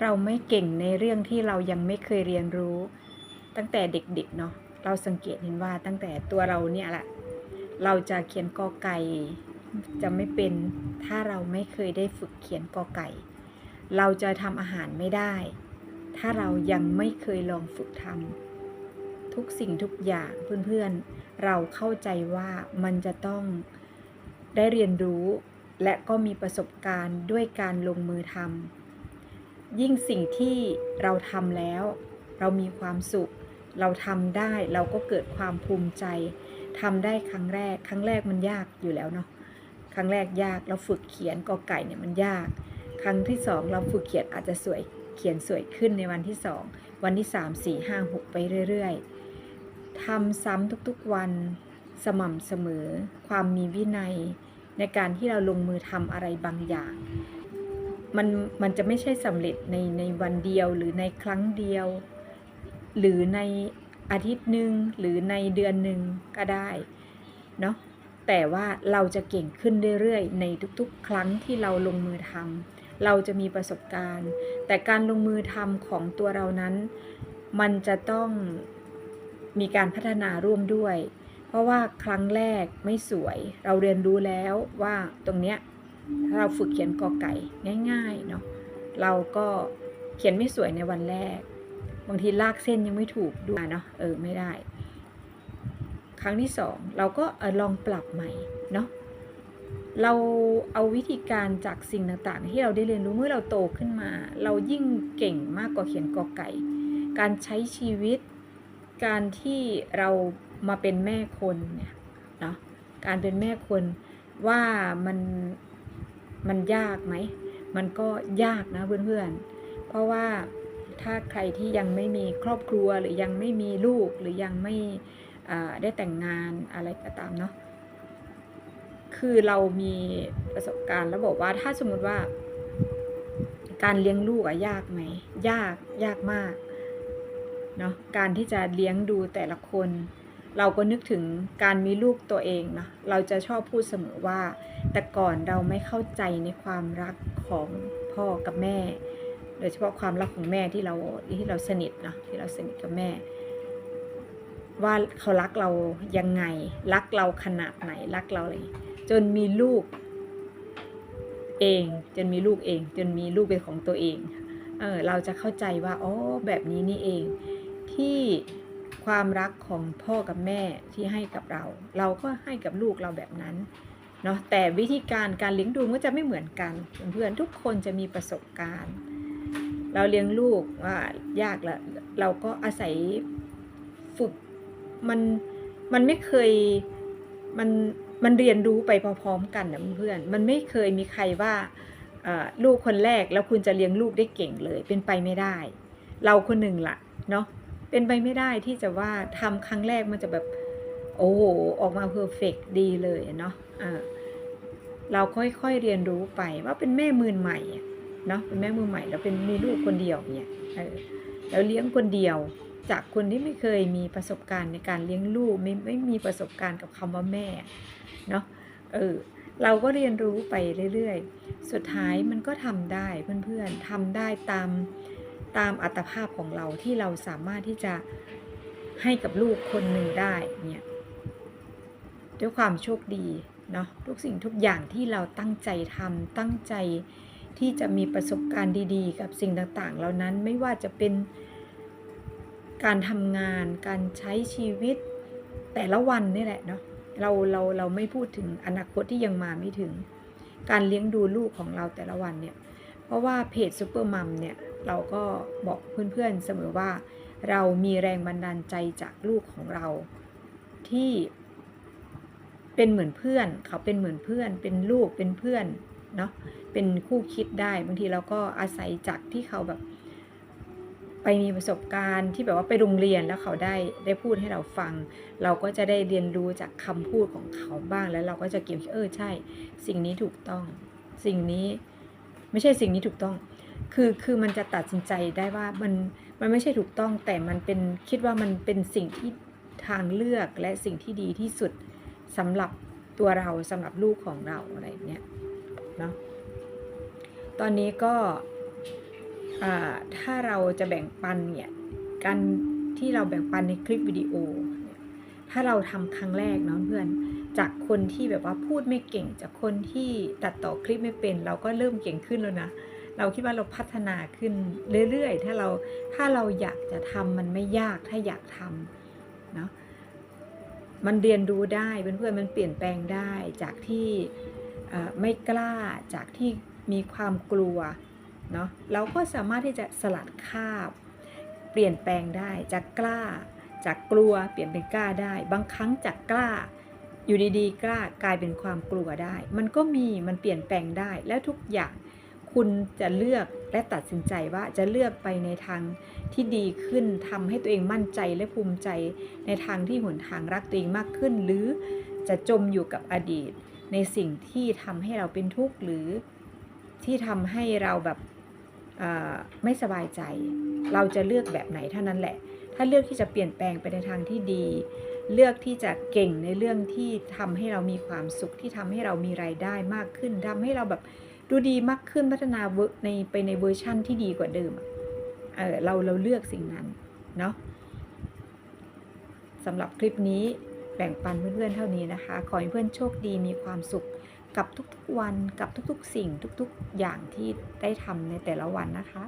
เราไม่เก่งในเรื่องที่เรายังไม่เคยเรียนรู้ ตั้งแต่เด็กๆเนาะเราสังเกตเห็นว่าตั้งแต่ตัวเราเนี่ยแหละเราจะเขียนกอไก่จะไม่เป็นถ้าเราไม่เคยได้ฝึกเขียนกอไก่ เราจะทำอาหารไม่ได้ ถ้าเรายังไม่เคยลองฝึกทำทุกสิ่งทุกอย่างเพื่อนๆ เราเข้าใจว่ามันจะต้องได้เรียนรู้ และก็มีประสบการณ์ด้วยการลงมือทำ ยิ่งสิ่งที่เราทำแล้ว เรามีความสุข เราทำได้เราก็เกิดความภูมิใจทำได้ครั้งแรก ครั้งแรกมันยากอยู่แล้วเนาะครั้งแรกยากเราฝึกเขียนกอไก่เนี่ยมันยาก ครั้งที่สองเราฝึกเขียนอาจจะสวยเขียนสวยขึ้นในวันที่สองวันที่สามสี่ห้าหกไปเรื่อยๆทำซ้ำทุกๆวันสม่ำเสมอ ความมีวินัย ในการที่เราลงมือทำอะไรบางอย่าง มันมันจะไม่ใช่สำเร็จในในวันเดียวหรือในครั้งเดียว หรือในอาทิตย์หนึ่งหรือในเดือนหนึ่งก็ได้เนาะแต่ว่าเราจะเก่งขึ้นเรื่อยๆ ในทุกๆ ครั้งที่เราลงมือทำเราจะมีประสบการณ์ แต่การลงมือทำของตัวเรานั้น มันจะต้องมีการพัฒนาร่วมด้วย เพราะว่าครั้งแรกไม่สวย เราเรียนรู้แล้วว่าตรงเนี้ย ถ้าเราฝึกเขียนกอไก่ง่ายๆเนาะเราก็เขียนไม่สวยในวันแรก บางทีลากเส้นยังไม่ถูกด้วยเนาะเออไม่ได้ ครั้งที่สองเราก็อลองปรับใหม่เนาะเราเอาวิธีการจากสิ่งต่างๆ ที่เราได้เรียนรู้เมื่อเราโตขึ้นมา เรายิ่งเก่งมากกว่าเขียนกอไก่ การใช้ชีวิต การที่เรามาเป็นแม่คนเนี่ยเนาะการเป็นแม่คนว่ามัน มันยากไหม มันก็ยากนะเพื่อนๆ เพราะว่าถ้าใครที่ยังไม่มีครอบครัวหรือยังไม่มีลูกหรือยังไม่ได้แต่งงานอะไรก็ตามเนาะ คือเรามีประสบการณ์แล้วบอกว่าถ้าสมมติว่า การเลี้ยงลูกอะยากไหม ยากยากมากเนาะการที่จะเลี้ยงดูแต่ละคน เราก็นึกถึงการมีลูกตัวเองนะเราจะชอบพูดเสมอว่า แต่ก่อนเราไม่เข้าใจในความรักของพ่อกับแม่ โดยเฉพาะความรักของแม่ที่เราที่เราสนิทนะที่เราสนิทกับแม่ ว่าเขารักเรายังไง รักเราขนาดไหนรักเราอะไรจนมีลูกเอง จนมีลูกเอง จนมีลูกเป็นของตัวเองเออเราจะเข้าใจว่าอ๋อแบบนี้นี่เองที่ ความรักของพ่อกับแม่ที่ให้กับเรา เราก็ให้กับลูกเราแบบนั้นเนาะแต่วิธีการการเลี้ยงดูก็จะไม่เหมือนกัน เพื่อนๆทุกคนจะมีประสบการณ์ เราเลี้ยงลูกว่ายากละเราก็อาศัยฝึกมันมันไม่เคยมันมันเรียนรู้ไปพร้อมๆกันนะเพื่อนมันไม่เคยมีใครว่าลูกคนแรกแล้วคุณจะเลี้ยงลูกได้เก่งเลยเป็นไปไม่ได้ เราคนหนึ่งละเนาะ เป็นไปไม่ได้ที่จะว่าทำครั้งแรกมันจะแบบ โอ้โหออกมาเพอร์เฟกดีเลยเนาะเราค่อยๆเรียนรู้ไปว่าเป็นแม่มือใหม่เนาะเป็นแม่มือใหม่แล้วเป็นมีลูกคนเดียวเนี่ยแล้วเลี้ยงคนเดียวจากคนที่ไม่เคยมีประสบการณ์ในการเลี้ยงลูกไม่ไม่มีประสบการณ์กับคำว่าแม่เนาะเออเราก็เรียนรู้ไปเรื่อยๆ สุดท้ายมันก็ทำได้เพื่อนๆทำได้ตาม ตามอัตภาพของเราที่เราสามารถที่จะให้กับลูกคนหนึ่งได้เนี่ยด้วยความโชคดีเนาะทุกสิ่งทุกอย่างที่เราตั้งใจทำตั้งใจที่จะมีประสบการณ์ดีๆ กับสิ่งต่างๆ เหล่านั้นไม่ว่าจะเป็นการทำงาน การใช้ชีวิตแต่ละวันนี่แหละเนาะเราเราเราไม่พูดถึงอนาคตที่ยังมาไม่ถึง การเลี้ยงดูลูกของเราแต่ละวันเนี่ย เพราะว่าเพจซูเปอร์มัมเนี่ย เราก็บอกเพื่อนๆเสมอว่า เรามีแรงบันดาลใจจากลูกของเราที่เป็นเหมือนเพื่อน เขาเป็นเหมือนเพื่อน เป็นลูกเป็นเพื่อนเนาะเป็นคู่คิดได้บางทีเราก็อาศัยจากที่เขาแบบ ไปมีประสบการณ์ที่แบบว่าไปโรงเรียนแล้วเขาได้ได้พูดให้เราฟัง เราก็จะได้เรียนรู้จากคำพูดของเขาบ้างแล้วเราก็จะเก็บเออใช่ สิ่งนี้ถูกต้อง สิ่งนี้ไม่ใช่สิ่งนี้ถูกต้อง คือคือมันจะตัดสินใจได้ว่ามันมันไม่ใช่ถูกต้องแต่มันเป็นคิดว่ามันเป็นสิ่งที่ทางเลือกและสิ่งที่ดีที่สุดสำหรับตัวเราสำหรับลูกของเราอะไรเนี้ยเนาะตอนนี้ก็อ่าถ้าเราจะแบ่งปันเนี่ยการที่เราแบ่งปันในคลิปวิดีโอ ถ้าเราทำครั้งแรกเนาะเพื่อนจากคนที่แบบว่าพูดไม่เก่ง จากคนที่ตัดต่อคลิปไม่เป็น เราก็เริ่มเก่งขึ้นแล้วนะ เราคิดว่าเราพัฒนาขึ้นเรื่อยๆ ถ้าเราถ้าเราอยากจะทำมันไม่ยากถ้าอยากทำเนาะมันเรียนรู้ได้เพื่อนๆมันเปลี่ยนแปลงได้จากที่ไม่กล้าจากที่มีความกลัวเนาะเราก็สามารถที่จะสลัดคาบ เปลี่ยนแปลงได้จากกล้า จากกลัวเปลี่ยนเป็นกล้าได้ บางครั้งจากกล้า อยู่ดีๆ กล้ากลายเป็นความกลัวได้ มันก็มีมันเปลี่ยนแปลงได้แล้วทุกอย่าง คุณจะเลือกและตัดสินใจว่าจะเลือกไปในทางที่ดีขึ้นทำให้ตัวเองมั่นใจและภูมิใจ ในทางที่หนทางรักตัวเองมากขึ้น หรือจะจมอยู่กับอดีต ในสิ่งที่ทำให้เราเป็นทุกข์หรือที่ทำให้เราแบบไม่สบายใจ เราจะเลือกแบบไหนเท่านั้นแหละ ถ้าเลือกที่จะเปลี่ยนแปลงไปในทางที่ดี เลือกที่จะเก่งในเรื่องที่ทำให้เรามีความสุขที่ทำให้เรามีรายได้มากขึ้นทำให้เราแบบ ดูดีมากขึ้นพัฒนาเวในไปในเวอร์ชั่นที่ดีกว่าเดิมเออเราเราเลือกสิ่งนั้นเนาะสำหรับคลิปนี้แบ่งปันเพื่อนๆเท่านี้นะคะ ขอให้เพื่อนโชคดีมีความสุขกับทุกๆวันกับทุกๆ สิ่งทุกๆอย่างที่ได้ทำในแต่ละวันนะคะ